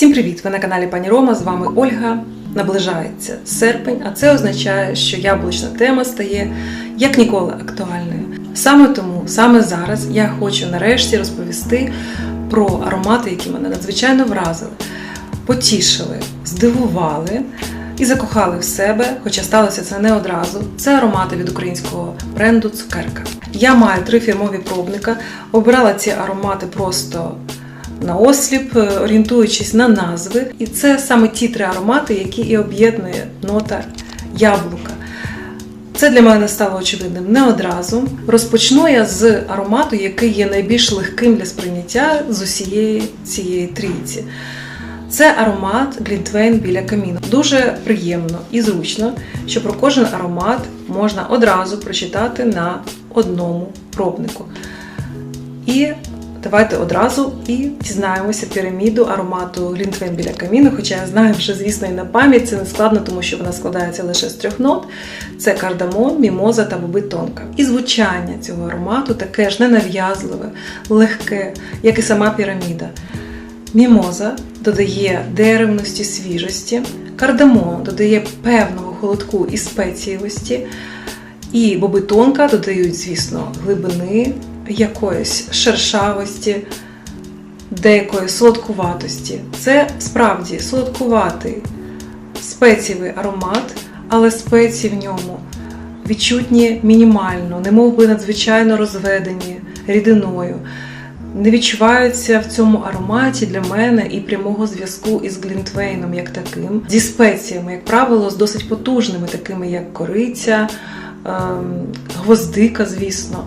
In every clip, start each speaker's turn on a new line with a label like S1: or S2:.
S1: Всім привіт! Ви на каналі Пані Рома. З вами Ольга. Наближається серпень, а це означає, що яблучна тема стає як ніколи актуальною. Саме тому, саме зараз, я хочу нарешті розповісти про аромати, які мене надзвичайно вразили, потішили, здивували і закохали в себе, хоча сталося це не одразу. Це аромати від українського бренду Цукерка. Я маю три фірмові пробника, обирала ці аромати просто на осліп, е, орієнтуючись на назви. І це саме ті три аромати, які і об'єднує нота яблука. Це для мене стало очевидним не одразу. Розпочну я з аромату, який є найбільш легким для сприйняття з усієї цієї трійці. Це аромат Глінтвейн біля каміну. Дуже приємно і зручно, що про кожен аромат можна одразу прочитати на одному пробнику. І давайте одразу і дізнаємося піраміду аромату Глінтвейн біля каміну. Хоча я знаю вже, звісно, і на пам'ять це не складно, тому що вона складається лише з трьох нот: це кардамон, мімоза та боби тонка. І звучання цього аромату таке ж ненав'язливе, легке, як і сама піраміда. Мімоза додає деревності, свіжості, кардамон додає певного холодку і спецієвості, і боби тонка додають, звісно, глибини, якоїсь шершавості, деякої солодкуватості. Це справді солодкуватий спецієвий аромат, але спеції в ньому відчутні мінімально, немов би надзвичайно розведені рідиною не відчуваються в цьому ароматі для мене і прямого зв'язку із Глінтвейном як таким, зі спеціями, як правило, з досить потужними, такими як кориця, ем, гвоздика, звісно,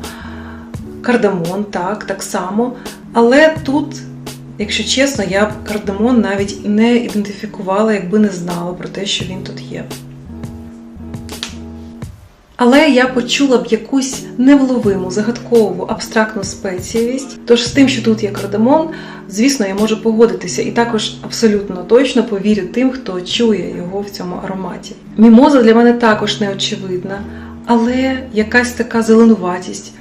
S1: кардамон, так, так само. Але тут, якщо чесно, я б кардамон навіть не ідентифікувала, якби не знала про те, що він тут є. Але я почула б якусь невловиму, загадкову, абстрактну спецієвість. Тож з тим, що тут є кардамон, звісно, я можу погодитися і також абсолютно точно повірю тим, хто чує його в цьому ароматі. Мімоза для мене також неочевидна, але якась така зеленуватість,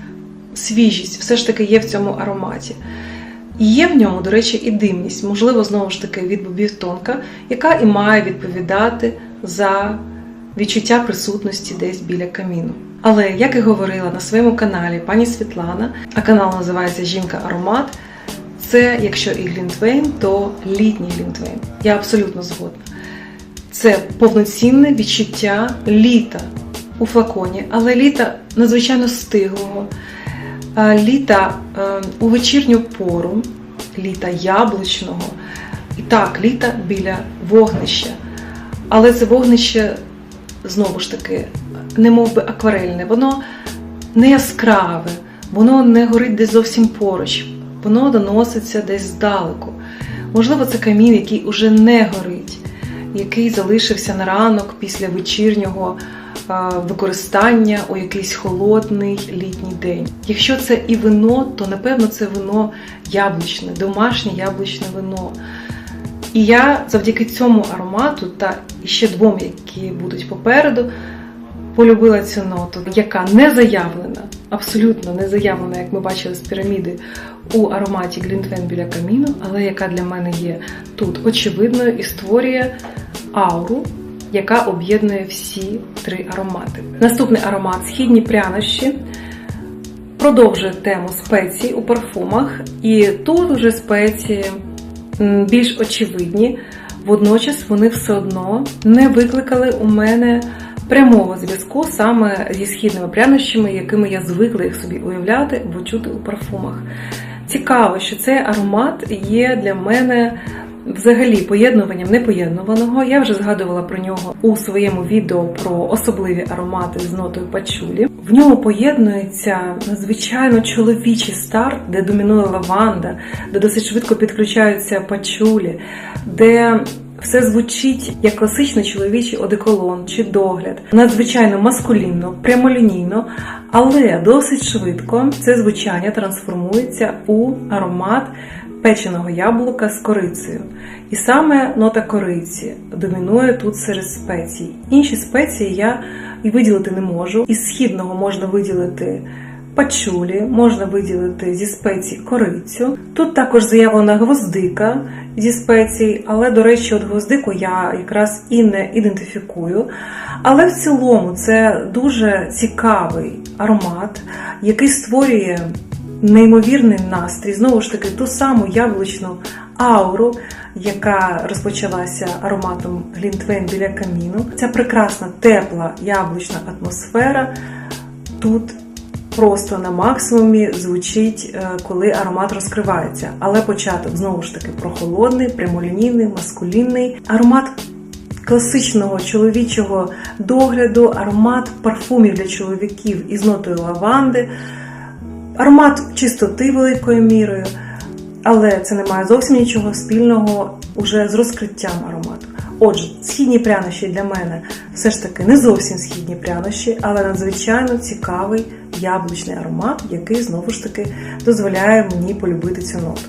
S1: свіжість все ж таки є в цьому ароматі. І є в ньому, до речі, і димність, можливо, знову ж таки від бобів тонка, яка і має відповідати за відчуття присутності десь біля каміну. Але, як і говорила на своєму каналі пані Світлана, а канал називається Жінка Аромат. Це, якщо і Глінтвейн, то літній Глінтвейн. Я абсолютно згодна. Це повноцінне відчуття літа у флаконі, але літа надзвичайно стиглого, літа у вечірню пору, літа яблучного. І так, літа біля вогнища. Але це вогнище знову ж таки, не мов би акварельне, воно не яскраве, воно не горить десь зовсім поруч, воно доноситься десь здалеку. Можливо, це камін, який уже не горить, який залишився на ранок після вечірнього використання у якийсь холодний літній день. Якщо це і вино, то напевно це вино яблучне, домашнє яблучне вино. І я завдяки цьому аромату та ще двом, які будуть попереду, полюбила цю ноту, яка не заявлена, абсолютно не заявлена, як ми бачили з піраміди у ароматі Глінтвен біля каміну, але яка для мене є тут очевидною і створює ауру, яка об'єднує всі три аромати. Наступний аромат східні прянощі. Продовжує тему спецій у парфумах, і тут уже спеції більш очевидні, водночас вони все одно не викликали у мене прямого зв'язку саме зі східними прянощами, якими я звикла їх собі уявляти або чути у парфумах. Цікаво, що цей аромат є для мене. Взагалі, поєднуванням непоєднуваного, я вже згадувала про нього у своєму відео про особливі аромати з нотою пачулі. В ньому поєднується надзвичайно чоловічий старт, де домінує лаванда, де досить швидко підключаються пачулі, де все звучить як класичний чоловічий одеколон чи догляд, надзвичайно маскулінно, прямолінійно, але досить швидко це звучання трансформується у аромат печеного яблука з корицею. І саме нота кориці домінує тут серед спецій. Інші спеції я і виділити не можу. Із східного можна виділити пачулі, можна виділити зі спецій корицю. Тут також заявлена гвоздика зі спецій, але, до речі, от гвоздику я якраз і не ідентифікую. Але в цілому це дуже цікавий аромат, який створює неймовірний настрій, знову ж таки, ту саму яблучну ауру, яка розпочалася ароматом Глінтвейн біля каміну. Ця прекрасна тепла яблучна атмосфера тут просто на максимумі звучить, е, коли аромат розкривається. Але початок знову ж таки прохолодний, прямолінійний, маскулінний. Аромат класичного чоловічого догляду, аромат парфумів для чоловіків із нотою лаванди, аромат чистоти великою мірою. Але це не має зовсім нічого спільного уже з розкриттям аромату. Отже, східні прянощі для мене все ж таки не зовсім східні прянощі, але надзвичайно цікавий яблучний аромат, який знову ж таки дозволяє мені полюбити цю ноту.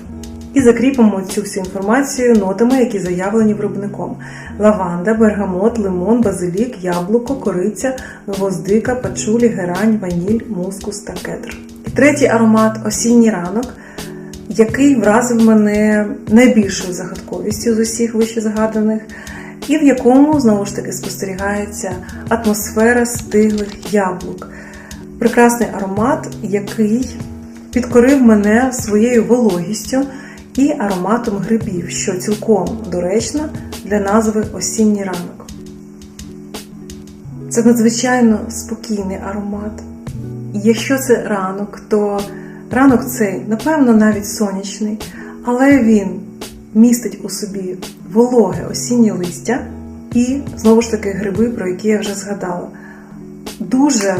S1: І закріпимо цю всю інформацію нотами, які заявлені виробником: лаванда, бергамот, лимон, базилік, яблуко, кориця, гвоздика, пачулі, герань, ваніль, мускус та кедр. Третій аромат осінній ранок який вразив мене найбільшою загадковістю з усіх вище згаданих, і в якому знову ж таки спостерігається атмосфера стиглих яблук. Прекрасний аромат, який підкорив мене своєю вологістю і ароматом грибів, що цілком доречно для назви осінній ранок. Це надзвичайно спокійний аромат. Якщо це ранок, то Ранок цей, напевно, навіть сонячний, але він містить у собі вологе осіннє листя і, знову ж таки, гриби, про які я вже згадала. Дуже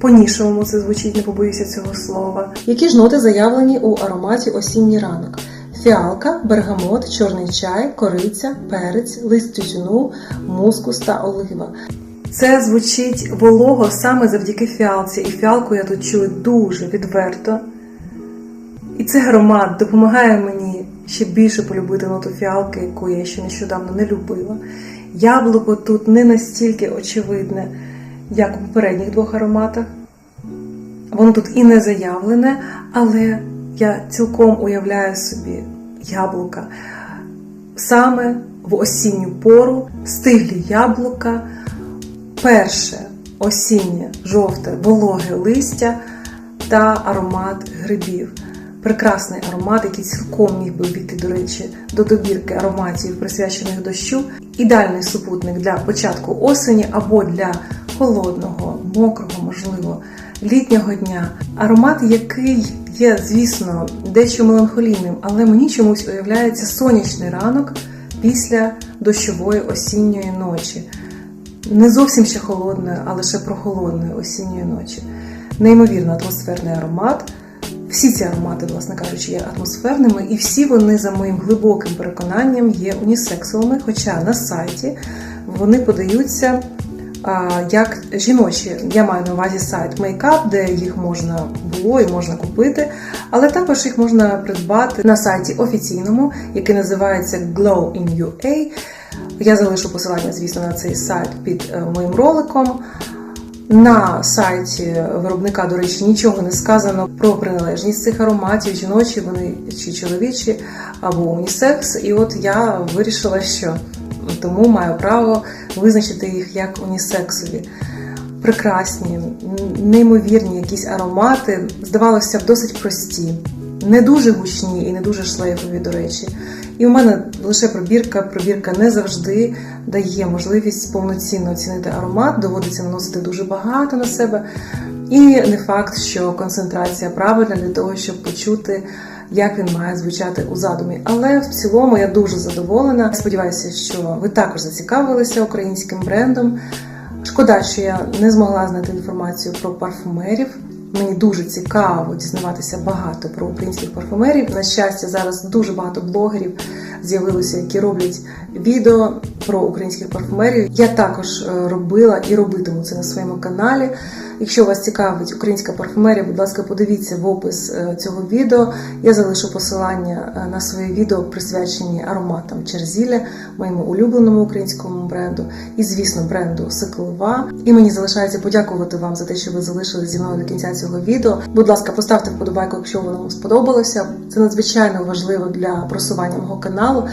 S1: по-нішовому це звучить, не побоюся цього слова. Які ж ноти заявлені у ароматі осінній ранок? Фіалка, бергамот, чорний чай, кориця, перець, лист тютюну, мускус та олива. Це звучить волого саме завдяки фіалці, і фіалку я тут чую дуже відверто. І цей аромат допомагає мені ще більше полюбити ноту фіалки, яку я ще нещодавно не любила. Яблуко тут не настільки очевидне, як у попередніх двох ароматах. Воно тут і не заявлене, але я цілком уявляю собі яблука. Саме в осінню пору стиглі яблука перше осіннє жовте вологе листя та аромат грибів. Прекрасний аромат, який цілком міг би війти, до речі, до добірки ароматів, присвячених дощу. Ідеальний супутник для початку осені або для холодного, мокрого, можливо, літнього дня. Аромат, який є, звісно, дещо меланхолійним, але мені чомусь уявляється сонячний ранок після дощової осінньої ночі не зовсім ще холодної, а лише прохолодної осінньої ночі. Неймовірно атмосферний аромат. Всі ці аромати, власне кажучи, є атмосферними, і всі вони, за моїм глибоким переконанням, є унісексовими. Хоча на сайті вони подаються а, як жіночі. Я маю на увазі сайт Makeup, де їх можна було і можна купити, але також їх можна придбати на сайті офіційному, який називається Glow in UA. Я залишу посилання, звісно, на цей сайт під е, моїм роликом. На сайті виробника, до речі, нічого не сказано про приналежність цих ароматів, жіночі, вони чи чоловічі або унісекс. І от я вирішила, що тому маю право визначити їх як унісексові. Прекрасні, неймовірні якісь аромати, здавалося б, досить прості, не дуже гучні і не дуже шлейфові, до речі. І у мене лише пробірка. Пробірка не завжди дає можливість повноцінно оцінити аромат, доводиться наносити дуже багато на себе. І не факт, що концентрація правильна для того, щоб почути, як він має звучати у задумі. Але в цілому я дуже задоволена. Сподіваюся, що ви також зацікавилися українським брендом. Шкода, що я не змогла знайти інформацію про парфумерів. Мені дуже цікаво дізнаватися багато про українських парфумерів. На щастя, зараз дуже багато блогерів з'явилося, які роблять відео про українських парфумерів. Я також е, робила і робитиму це на своєму каналі. Якщо вас цікавить українська парфумерія, будь ласка, подивіться в опис е, цього відео. Я залишу посилання е, на своє відео, присвячені ароматам Черзілля, моєму улюбленому українському бренду, і, звісно, бренду Соколова. І мені залишається подякувати вам за те, що ви залишились зі мною до кінця цього відео. Будь ласка, поставте вподобайку, якщо воно вам сподобалося. Це надзвичайно важливо для просування мого каналу.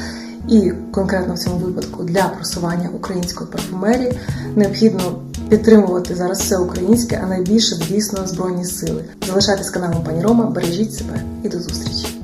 S1: І конкретно в цьому випадку для просування української парфумерії необхідно підтримувати зараз все українське, а найбільше, звісно, збройні сили. Залишайтесь каналом пані Рома, бережіть себе і до зустрічі!